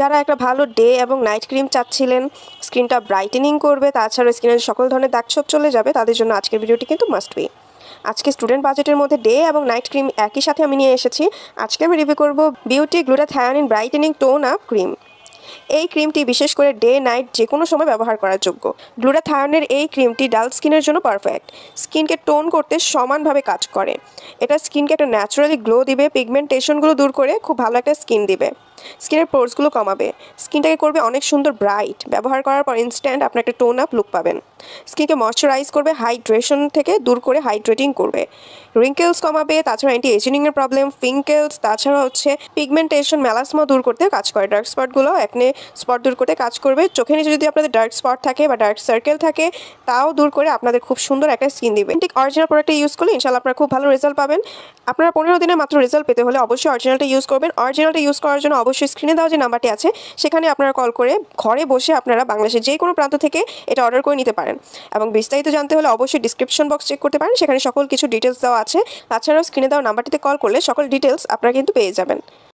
যারা একটা ভালো ডে এবং নাইট ক্রিম চাচ্ছিলেন, স্কিনটা ব্রাইটেনিং করবে, তাছাড়া স্কিনের সকল ধরনের দাগ ছোপ চলে যাবে, তাদের জন্য আজকের ভিডিওটি কিন্তু মাস্ট বি আজকে স্টুডেন্ট বাজেটের মধ্যে ডে এবং নাইট ক্রিম একই সাথে আমি নিয়ে এসেছি। আজকে আমি রিভিউ করব beauty glutathione brightening tone up cream এই ক্রিমটি বিশেষ করে ডে নাইট যে কোনো সময় ব্যবহার করার যোগ্য। গ্লুটাথায়নের এই ক্রিমটি ডাল স্কিনের জন্য পারফেক্ট স্কিনকে টোন করতে সমানভাবে কাজ করে। এটা স্কিনকে একটা ন্যাচারালি গ্লো দিবে পিগমেন্টেশনগুলো দূর করে খুব ভালো একটা স্কিন দিবে। স্কিনের পোর্সগুলো কমাবে। স্কিনটাকে করবে অনেক সুন্দর ব্রাইট। ব্যবহার করার পর ইনস্ট্যান্ট আপনার একটা টোন আপ লুক পাবেন। স্কিনকে ময়শ্চারাইজ করবে হাইড্রেশন থেকে দূর করে হাইড্রেটিং করবে। রিঙ্কেলস কমাবে, তাছাড়া অ্যান্টি এজিনিংয়ের প্রবলেম ফিঙ্কেলস তাছাড়া হচ্ছে পিগমেন্টেশন মেলাসমা দূর করতে কাজ করে। ডার্ক স্পটগুলো একনে স্পট দূর করতে কাজ করবে। চোখের নিচে যদি আপনাদের ডার্ক স্পট থাকে বা ডার্ক সার্কেল থাকে, তাও দূর করে আপনাদের খুব সুন্দর একটা স্কিন দিবে। ঠিক অরিজিনাল প্রোডাক্টটা ইউজ করলে ইনশাল্লাহ আপনারা খুব ভালো রেজাল্ট পাবেন। আপনারা পনেরো দিনে মাত্র রেজাল্ট পেতে হলে অবশ্যই অরিজিনালটা ইউজ করবেন। অরিজিনালটা ইউজ করার জন্য অবশ্যই স্ক্রিনে দেওয়া যে নাম্বারটি আছে, সেখানে আপনারা কল করে ঘরে বসে আপনারা বাংলাদেশের যে কোনো প্রান্ত থেকে এটা অর্ডার করে নিতে পারেন। এবং বিস্তারিত জানতে হলে অবশ্যই ডিসক্রিপশন বক্স চেক করতে পারেন, সেখানে সকল কিছু ডিটেলস দেওয়া আছে। তাছাড়াও স্ক্রিনে দেওয়া নাম্বারটিতে কল করলে সকল ডিটেলস আপনারা কিন্তু পেয়ে যাবেন।